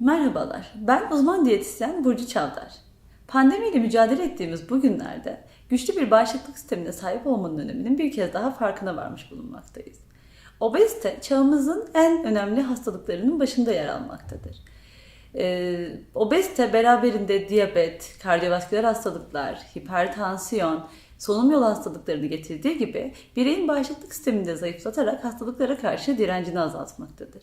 Merhabalar, ben uzman diyetisyen Burcu Çavdar. Pandemiyle mücadele ettiğimiz bu günlerde güçlü bir bağışıklık sistemine sahip olmanın öneminin bir kez daha farkına varmış bulunmaktayız. Obezite çağımızın en önemli hastalıklarının başında yer almaktadır. Ee, obezite beraberinde diyabet, kardiyovasküler hastalıklar, hipertansiyon, solunum yolu hastalıklarını getirdiği gibi bireyin bağışıklık sistemini de zayıflatarak hastalıklara karşı direncini azaltmaktadır.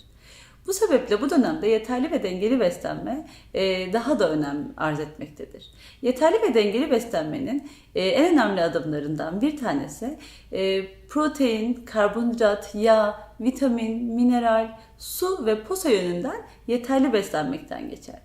Bu sebeple bu dönemde yeterli ve dengeli beslenme e, daha da önem arz etmektedir. Yeterli ve dengeli beslenmenin e, en önemli adımlarından bir tanesi e, protein, karbonhidrat, yağ, vitamin, mineral, su ve posa yönünden yeterli beslenmekten geçer.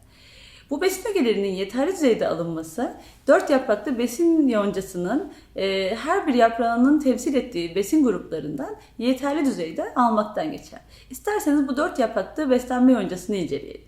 Bu besin ögelerinin yeterli düzeyde alınması, dört yapraklı besin yoncasının e, her bir yaprağının temsil ettiği besin gruplarından yeterli düzeyde almaktan geçer. İsterseniz bu dört yapraklı beslenme yoncasını inceleyelim.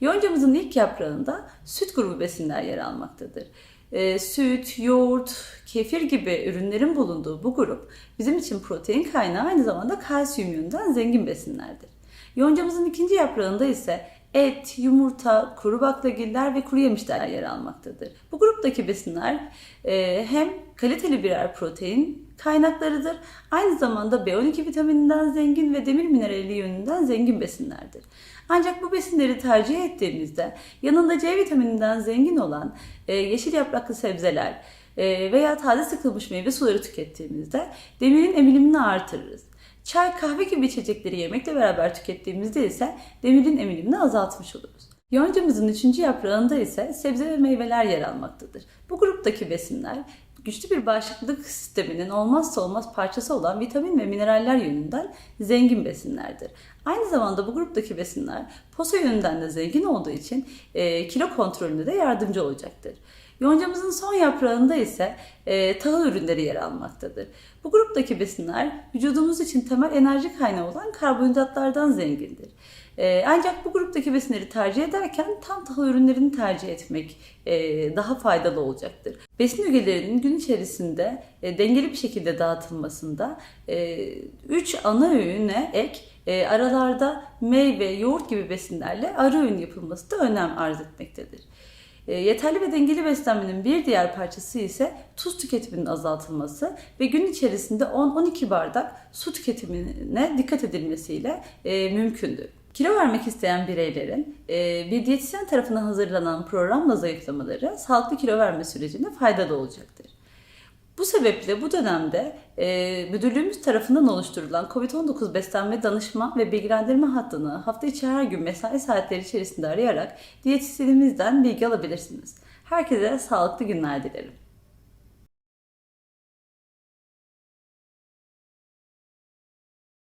Yoncamızın ilk yaprağında süt grubu besinler yer almaktadır. E, süt, yoğurt, kefir gibi ürünlerin bulunduğu bu grup bizim için protein kaynağı aynı zamanda kalsiyum yönünden zengin besinlerdir. Yoncamızın ikinci yaprağında ise et, yumurta, kuru baklagiller ve kuru yemişler yer almaktadır. Bu gruptaki besinler e, hem kaliteli birer protein kaynaklarıdır, aynı zamanda B12 vitamininden zengin ve demir minerali yönünden zengin besinlerdir. Ancak bu besinleri tercih ettiğimizde yanında C vitamininden zengin olan e, yeşil yapraklı sebzeler e, veya taze sıkılmış meyve suları tükettiğimizde demirin emilimini artırırız. Çay, kahve gibi içecekleri yemekle beraber tükettiğimizde ise demirin emilimini azaltmış oluruz. Yoncamızın üçüncü yaprağında ise sebze ve meyveler yer almaktadır. Bu gruptaki besinler güçlü bir bağışıklık sisteminin olmazsa olmaz parçası olan vitamin ve mineraller yönünden zengin besinlerdir. Aynı zamanda bu gruptaki besinler posa yönünden de zengin olduğu için e, kilo kontrolünde de yardımcı olacaktır. Yoncamızın son yaprağında ise e, tahıl ürünleri yer almaktadır. Bu gruptaki besinler vücudumuz için temel enerji kaynağı olan karbonhidratlardan zengindir. E, ancak bu gruptaki besinleri tercih ederken tam tahıl ürünlerini tercih etmek e, daha faydalı olacaktır. Besin ögelerinin gün içerisinde e, dengeli bir şekilde dağıtılmasında 3 ana öğüne ek e, aralarda meyve, yoğurt gibi besinlerle ara öğün yapılması da önem arz etmektedir. E, yeterli ve dengeli beslenmenin bir diğer parçası ise tuz tüketiminin azaltılması ve gün içerisinde 10-12 bardak su tüketimine dikkat edilmesiyle e, mümkündür. Kilo vermek isteyen bireylerin e, bir diyetisyen tarafından hazırlanan programla zayıflamaları sağlıklı kilo verme sürecinde faydalı olacaktır. Bu sebeple bu dönemde e, müdürlüğümüz tarafından oluşturulan COVID-19 beslenme danışma ve bilgilendirme hattını hafta içi her gün mesai saatleri içerisinde arayarak diyetisyenimizden bilgi alabilirsiniz. Herkese sağlıklı günler dilerim.